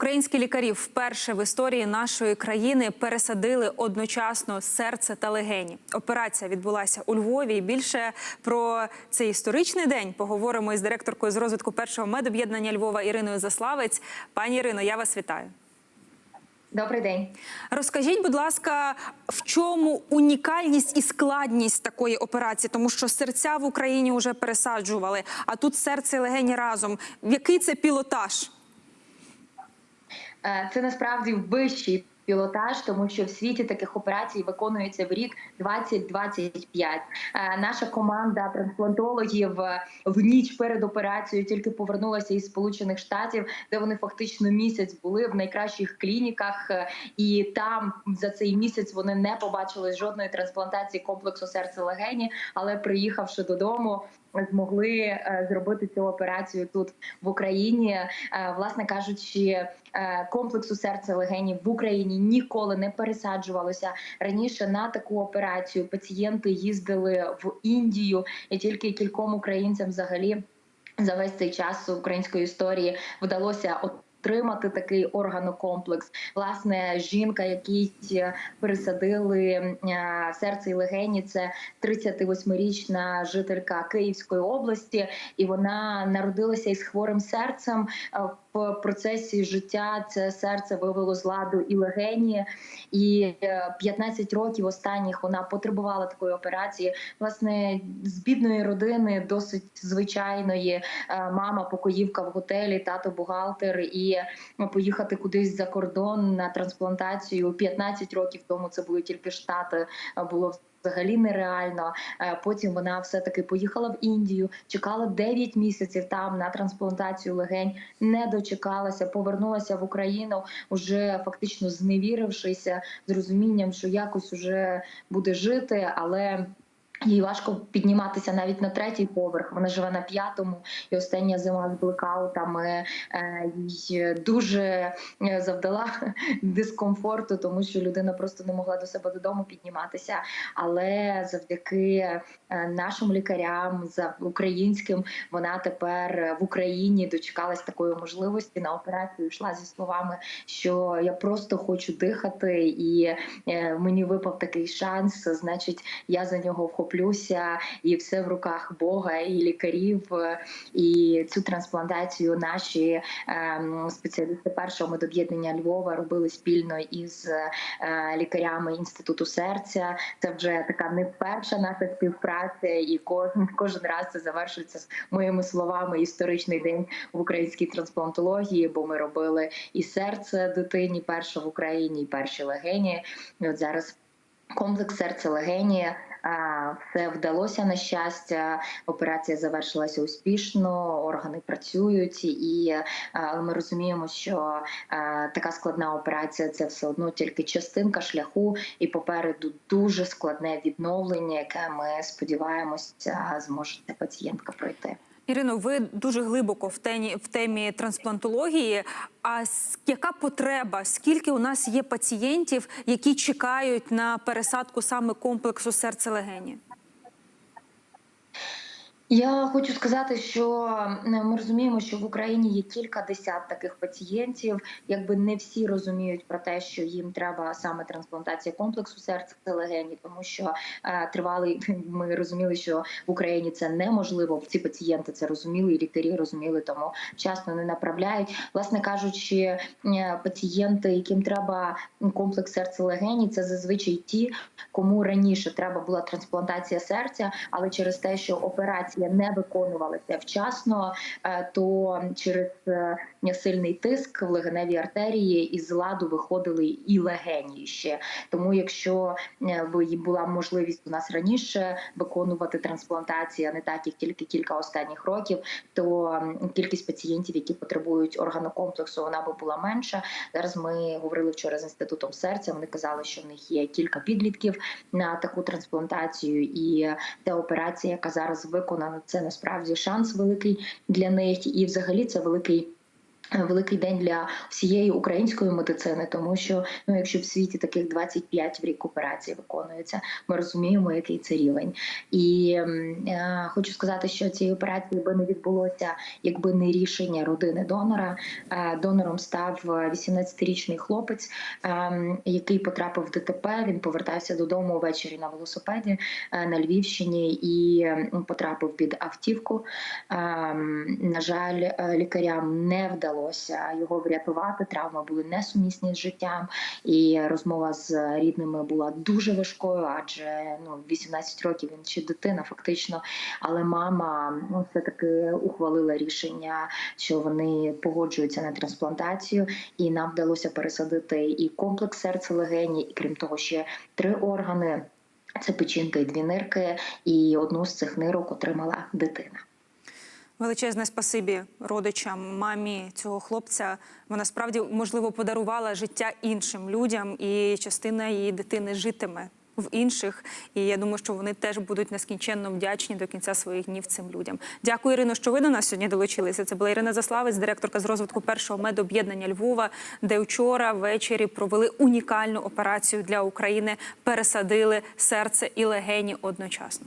Українські лікарі вперше в історії нашої країни пересадили одночасно серце та легені. Операція відбулася у Львові. І Більше про цей історичний день поговоримо із директоркою з розвитку першого медоб'єднання Львова Іриною Заславець. Пані Ірино, я вас вітаю. Добрий день. Розкажіть, будь ласка, в чому унікальність і складність такої операції, тому що серця в Україні вже пересаджували, а тут серце і легені разом. Який це пілотаж? Е, Це насправді вищий пілотаж, тому що в світі таких операцій виконується в рік 20-25. Е, Наша команда трансплантологів е, в ніч перед операцією тільки повернулася із Сполучених Штатів, де вони фактично місяць були в найкращих клініках, і там за цей місяць вони не побачили жодної трансплантації комплексу серце-легені, але приїхавши додому. Змогли е, зробити цю операцію тут в Україні, Е, власне кажучи, е, комплексу серця легенів в Україні ніколи не пересаджувалося раніше. На таку операцію пацієнти їздили в Індію, і тільки кільком українцям взагалі за весь цей час української історії вдалося отримати такий органокомплекс. Власне, жінка, якій пересадили е, серце і легені, це 38-річна жителька Київської області, і вона народилася із хворим серцем. Е, В процесі життя це серце вивело з ладу і легені, і е, 15 років останніх вона потребувала такої операції. Власне, з бідної родини, досить звичайної, е, мама покоївка в готелі, тато бухгалтер, і е, поїхати кудись за кордон на трансплантацію 15 років тому. Це були тільки штати. е, Було Взагалі нереально. Е, Потім вона все таки поїхала в Індію, чекала 9 місяців там на трансплантацію легень, не дочекалася, повернулася в Україну, вже фактично зневірившися з розумінням, що якось вже буде жити, але. Їй важко підніматися навіть на третій поверх. Вона живе на п'ятому, і остання зима з блекаутами е, їй дуже е, завдала дискомфорту, тому що людина просто не могла до себе додому підніматися. Але завдяки е, нашим лікарям, за українським, вона тепер в Україні дочекалась такої можливості на операцію. Йшла зі словами, що я просто хочу дихати, і мені випав такий шанс. Значить, я за нього вхоплюся, і все в руках Бога і лікарів. І цю трансплантацію наші ем, спеціалісти першого медоб'єднання Львова робили спільно із е, лікарями інституту серця. Це вже така не перша наша співпраця, і кожен кожен раз це завершується з моїми словами історичний день в українській трансплантології, бо ми робили і серце дитині перше в Україні, і перші легені. І от зараз комплекс серця легені. Все вдалося на щастя. Операція завершилася успішно, органи працюють, і але ми розуміємо, що така складна операція це все одно тільки частинка шляху, і попереду дуже складне відновлення, яке ми сподіваємося зможе пацієнтка пройти. Ірино, ви дуже глибоко в темі, в темі трансплантології. А яка потреба? Скільки у нас є пацієнтів, які чекають на пересадку саме комплексу серце-легені? Я хочу сказати, що е, ми розуміємо, що в Україні є кілька десят таких пацієнтів. Якби не всі розуміють про те, що їм треба саме трансплантація комплексу серця та легені, тому що е, тривалий ми розуміли, що в Україні це неможливо. Ці пацієнти це розуміли, і лікарі розуміли, тому вчасно не направляють. Власне кажучи, е, пацієнти, яким треба комплекс серця легені, це зазвичай ті, кому раніше треба була трансплантація серця, але через те, що операція не виконувалася вчасно, е, то через е, сильний тиск в легеневій артерії із ладу виходили і легені ще. Тому, якщо е, б була можливість у нас раніше виконувати трансплантацію, а не так як тільки кілька останніх років, то кількість пацієнтів, які потребують органокомплексу, вона би була менша. Зараз ми говорили вчора з інститутом серця. Вони казали, що в них є кілька підлітків на таку трансплантацію, і та операція, яка зараз виконана, це насправді шанс великий для них, і взагалі це великий. Великий день для всієї української медицини, тому що ну, якщо в світі таких 25 в рік операцій виконується, ми розуміємо, який це рівень. І е, хочу сказати, що цієї операції би не відбулося, якби не рішення родини донора. Е, донором став 18-річний хлопець, е, який потрапив в ДТП. Він повертався додому ввечері на велосипеді е, на Львівщині і потрапив під автівку. Ем, На жаль, е, лікарям не вдалося його врятувати. Травми були несумісні з життям, і розмова з рідними була дуже важкою, адже ну 18 років він ще дитина, фактично. Але мама ну, все таки ухвалила рішення, що вони погоджуються на трансплантацію, і нам вдалося пересадити і комплекс серця легені, і крім того, ще три органи. Це печінка і дві нирки, і одну з цих нирок отримала дитина. Величезне спасибі родичам, мамі цього хлопця. Вона справді можливо подарувала життя іншим людям, і частина її дитини житиме в інших. І я думаю, що вони теж будуть нескінченно вдячні до кінця своїх днів цим людям. Дякую, Ірино, що ви до нас сьогодні долучилися. Це була Ірина Заславець, директорка з розвитку першого медоб'єднання Львова, де вчора ввечері провели унікальну операцію для України. Пересадили серце і легені одночасно.